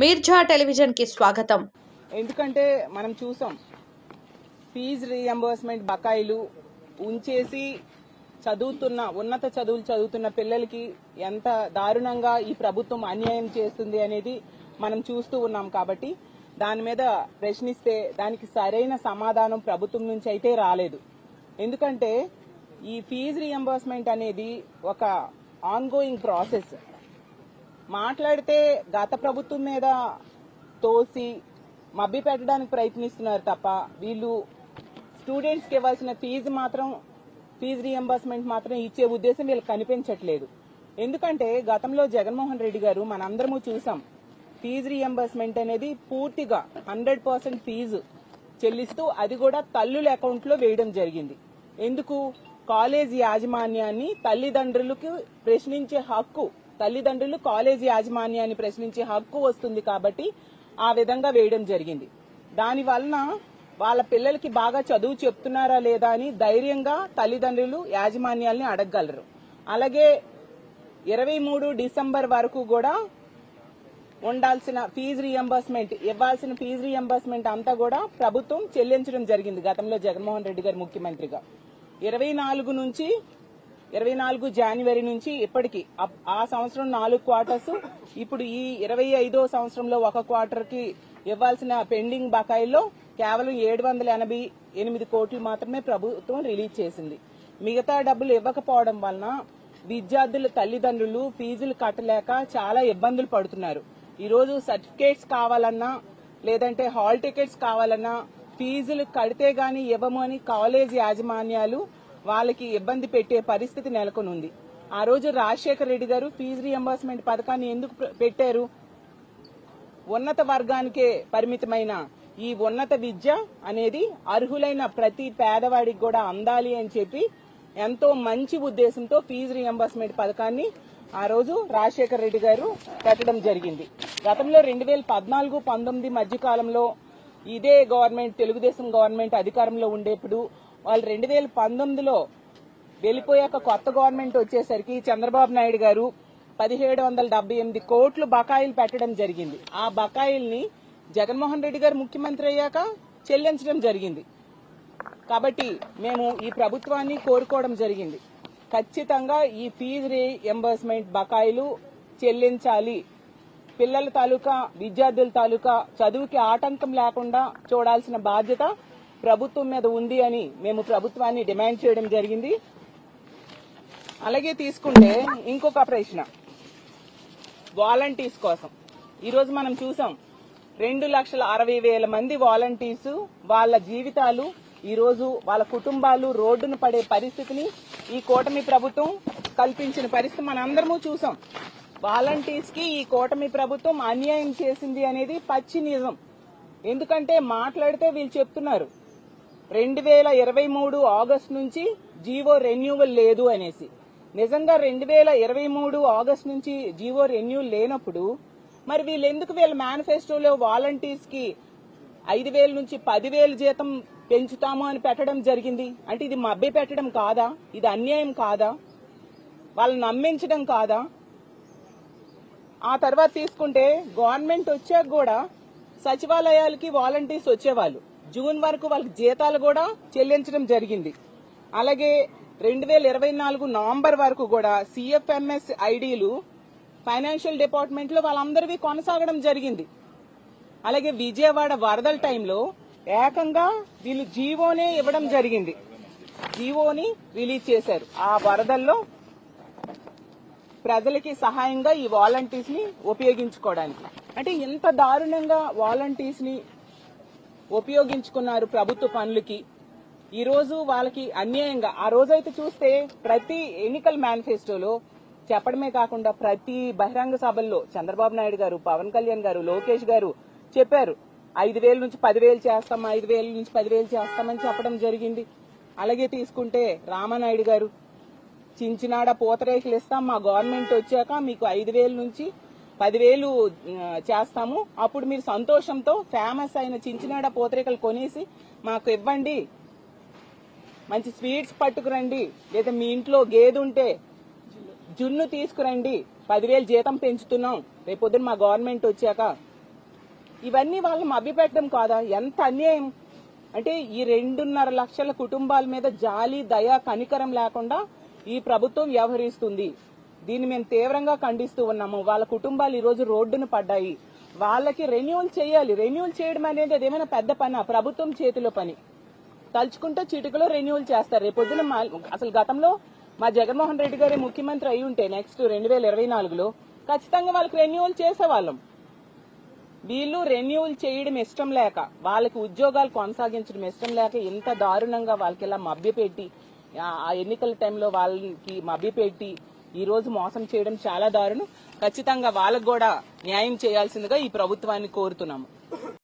మీర్జా టెలివిజన్కి స్వాగతం. ఎందుకంటే మనం చూసాం ఫీజు రీఎంబర్స్మెంట్ బకాయిలు ఉంచేసి చదువుతున్న ఉన్నత చదువులు చదువుతున్న పిల్లలకి ఎంత దారుణంగా ఈ ప్రభుత్వం అన్యాయం చేస్తుంది అనేది మనం చూస్తూ ఉన్నాం కాబట్టి దాని మీద ప్రశ్నిస్తే దానికి సరైన సమాధానం ప్రభుత్వం నుంచి అయితే రాలేదు. ఎందుకంటే ఈ ఫీజు రీఎంబర్స్మెంట్ అనేది ఒక ఆన్గోయింగ్ ప్రాసెస్ మాట్లాడితే గత ప్రభుత్వం మీద తోసి మబ్బి పెట్టడానికి ప్రయత్నిస్తున్నారు తప్ప వీళ్ళు స్టూడెంట్స్కి ఇవ్వాల్సిన ఫీజు మాత్రం ఫీజు రియంబర్స్మెంట్ మాత్రం ఇచ్చే ఉద్దేశం వీళ్ళకి కనిపించట్లేదు. ఎందుకంటే గతంలో జగన్మోహన్ రెడ్డి గారు మనందరము చూసాం ఫీజు రియంబర్స్మెంట్ అనేది పూర్తిగా హండ్రెడ్ పర్సెంట్ ఫీజు చెల్లిస్తూ అది కూడా తల్లుల అకౌంట్లో వేయడం జరిగింది. ఎందుకు? కాలేజ్ యాజమాన్యాన్ని తల్లిదండ్రులకు ప్రశ్నించే హక్కు తల్లిదండ్రులు కాలేజీ యాజమాన్యాన్ని ప్రశ్నించే హక్కు వస్తుంది కాబట్టి ఆ విధంగా వేయడం జరిగింది. దాని వలన వాళ్ళ పిల్లలకి బాగా చదువు చెప్తున్నారా లేదా అని ధైర్యంగా తల్లిదండ్రులు యాజమాన్యాల్ని అడగగలరు. అలాగే ఇరవై మూడు డిసెంబర్ వరకు కూడా ఉండాల్సిన ఫీజు రియంబర్స్మెంట్ ఇవ్వాల్సిన ఫీజు రియంబర్స్మెంట్ అంతా కూడా ప్రభుత్వం చెల్లించడం జరిగింది గతంలో జగన్మోహన్ రెడ్డి గారు ముఖ్యమంత్రిగా. ఇరవై నాలుగు నుంచి ఇరవై నాలుగు జనవరి నుంచి ఇప్పటికి. ఆ సంవత్సరం నాలుగు క్వార్టర్స్ ఇప్పుడు ఈ ఇరవై ఐదో సంవత్సరంలో ఒక క్వార్టర్కి ఇవ్వాల్సిన పెండింగ్ బకాయిల్లో కేవలం ఏడు వందల ఎనభై ఎనిమిది కోట్లు మాత్రమే ప్రభుత్వం రిలీజ్ చేసింది. మిగతా డబ్బులు ఇవ్వకపోవడం వలన విద్యార్థుల తల్లిదండ్రులు ఫీజులు కట్టలేక చాలా ఇబ్బందులు పడుతున్నారు. ఈరోజు సర్టిఫికేట్స్ కావాలన్నా లేదంటే హాల్ టికెట్స్ కావాలన్నా ఫీజులు కడితే గాని ఇవ్వము అని కాలేజ్ యాజమాన్యాలు వాళ్ళకి ఇబ్బంది పెట్టే పరిస్థితి నెలకొని ఉంది ఆ రోజు రాజశేఖర రెడ్డి గారు ఫీజు రియంబర్స్మెంట్ పథకాన్ని ఎందుకు పెట్టారు? ఉన్నత వర్గానికే పరిమితమైన ఈ ఉన్నత విద్య అనేది అర్హులైన ప్రతి పేదవాడికి కూడా అందాలి అని చెప్పి ఎంతో మంచి ఉద్దేశంతో ఫీజు రియంబర్స్మెంట్ పథకాన్ని ఆ రోజు రాజశేఖర రెడ్డి గారు పెట్టడం జరిగింది. గతంలో రెండు వేల పద్నాలుగు పంతొమ్మిది మధ్యకాలంలో ఇదే గవర్నమెంట్ తెలుగుదేశం గవర్నమెంట్ అధికారంలో ఉండేప్పుడు వాళ్ళు రెండు వేల పంతొమ్మిదిలో వెళ్ళిపోయాక కొత్త గవర్నమెంట్ వచ్చేసరికి చంద్రబాబు నాయుడు గారు పదిహేడు వందల డెబ్బై ఎనిమిది కోట్లు బకాయిలు పెట్టడం జరిగింది. ఆ బకాయిల్ని జగన్మోహన్ రెడ్డి గారు ముఖ్యమంత్రి అయ్యాక చెల్లించడం జరిగింది. కాబట్టి మేము ఈ ప్రభుత్వాన్ని కోరుకోవడం జరిగింది. ఖచ్చితంగా ఈ ఫీజు రీఎంబర్స్మెంట్ బకాయిలు చెల్లించాలి. పిల్లల తాలూకా విద్యార్థుల తాలూకా చదువుకి ఆటంకం లేకుండా చూడాల్సిన బాధ్యత ప్రభుత్వం మీద ఉంది అని మేము ప్రభుత్వాన్ని డిమాండ్ చేయడం జరిగింది. అలాగే తీసుకుంటే ఇంకొక ప్రశ్న. వాలంటీర్స్ కోసం. ఈరోజు మనం చూసాం రెండు లక్షల అరవై వేల మంది వాలంటీర్స్ వాళ్ళ జీవితాలు ఈరోజు వాళ్ళ కుటుంబాలు రోడ్డున పడే పరిస్థితిని ఈ కూటమి ప్రభుత్వం కల్పించిన పరిస్థితి మనందరము చూసాం. వాలంటీర్స్కి ఈ కూటమి ప్రభుత్వం అన్యాయం చేసింది అనేది పచ్చి నిజం ఎందుకంటే మాట్లాడితే వీళ్ళు చెప్తున్నారు రెండు వేల ఇరవై మూడు ఆగస్ట్ నుంచి జీవో రెన్యూవల్ లేదు అనేసి. నిజంగా రెండు వేల ఇరవై మూడు ఆగస్ట్ నుంచి జీవో రెన్యూవల్ లేనప్పుడు మరి వీళ్ళు ఎందుకు వీళ్ళ మేనిఫెస్టోలో వాలంటీర్స్కి ఐదు వేల నుంచి పదివేలు జీతం పెంచుతాము అని పెట్టడం జరిగింది? అంటే ఇది మభ్య పెట్టడం కాదా? ఇది అన్యాయం కాదా? వాళ్ళని నమ్మించడం కాదా? ఆ తర్వాత తీసుకుంటే గవర్నమెంట్ వచ్చాక కూడా సచివాలయాలకి వాలంటీర్స్ వచ్చేవాళ్ళు. జూన్ వరకు వాళ్ళకి జీతాలు కూడా చెల్లించడం జరిగింది. అలాగే రెండు వేల ఇరవై నాలుగు నవంబర్ వరకు కూడా సిఎఫ్ఎంఎస్ ఐడీలు ఫైనాన్షియల్ డిపార్ట్మెంట్లో వాళ్ళందరివి కొనసాగడం జరిగింది. అలాగే విజయవాడ వరదల టైంలో ఏకంగా వీళ్ళు జీవోనే ఇవ్వడం జరిగింది. జీవోని రిలీజ్ చేశారు. ఆ వరదల్లో ప్రజలకి సహాయంగా ఈ వాలంటీర్స్ని ఉపయోగించుకోవడానికి. అంటే ఇంత దారుణంగా వాలంటీర్స్ని ఉపయోగించుకున్నారు ప్రభుత్వ పనులకి. ఈ రోజు వాళ్ళకి అన్యాయంగా ఆ రోజైతే చూస్తే ప్రతి ఎన్నికల మేనిఫెస్టోలో చెప్పడమే కాకుండా ప్రతి బహిరంగ సభల్లో చంద్రబాబు నాయుడు గారు పవన్ కళ్యాణ్ గారు లోకేష్ గారు చెప్పారు ఐదు వేల నుంచి పదివేలు చేస్తాం ఐదు వేల నుంచి పదివేలు చేస్తామని చెప్పడం జరిగింది. అలాగే తీసుకుంటే రామానాయుడు గారు చించినాడ పూతరేకులు ఇస్తాం మా గవర్నమెంట్ వచ్చాక మీకు ఐదు వేల నుంచి పదివేలు చేస్తాము. అప్పుడు మీరు సంతోషంతో ఫేమస్ అయిన చించినాడ పూతరేకలు కొనేసి మాకు ఇవ్వండి. మంచి స్వీట్స్ పట్టుకురండి. లేదా మీ ఇంట్లో గేదె ఉంటే జున్ను తీసుకురండి. పదివేలు జీతం పెంచుతున్నాం. రేపొద్దున మా గవర్నమెంట్ వచ్చాక. ఇవన్నీ వాళ్ళని మభ్యపెట్టడం కాదా? ఎంత అన్యాయం. అంటే ఈ రెండున్నర లక్షల కుటుంబాల మీద జాలి దయ కనికరం లేకుండా ఈ ప్రభుత్వం వ్యవహరిస్తుంది. దీన్ని మేము తీవ్రంగా ఖండిస్తూ ఉన్నాము. వాళ్ళ కుటుంబాలు ఈ రోజు రోడ్డున పడ్డాయి. వాళ్ళకి రెన్యూవల్ చేయాలి. రెన్యూల్ చేయడం అనేది అదేమైనా పెద్ద పని? ప్రభుత్వం చేతిలో పని. తలుచుకుంటే చిటికలో రెన్యూల్ చేస్తారు. రేపొద్దున మా- అసలు గతంలో మా జగన్మోహన్ రెడ్డి గారి ముఖ్యమంత్రి అయి ఉంటే నెక్స్ట్ రెండు వేల ఇరవై నాలుగులో ఖచ్చితంగా వాళ్ళకి రెన్యూల్ చేసేవాళ్ళం. వీళ్ళు రెన్యూల్ చేయడం ఇష్టం లేక వాళ్ళకి ఉద్యోగాలు కొనసాగించడం ఇష్టం లేక ఇంత దారుణంగా వాళ్ళకి ఇలా మభ్యపెట్టి ఆ ఎన్నికల టైంలో వాళ్ళకి మభ్యపెట్టి ఈ రోజు మోసం చేయడం చాలా దారుణం. ఖచ్చితంగా వాళ్ళకు కూడా న్యాయం చేయాల్సిందిగా ఈ ప్రభుత్వాన్ని కోరుతున్నాము.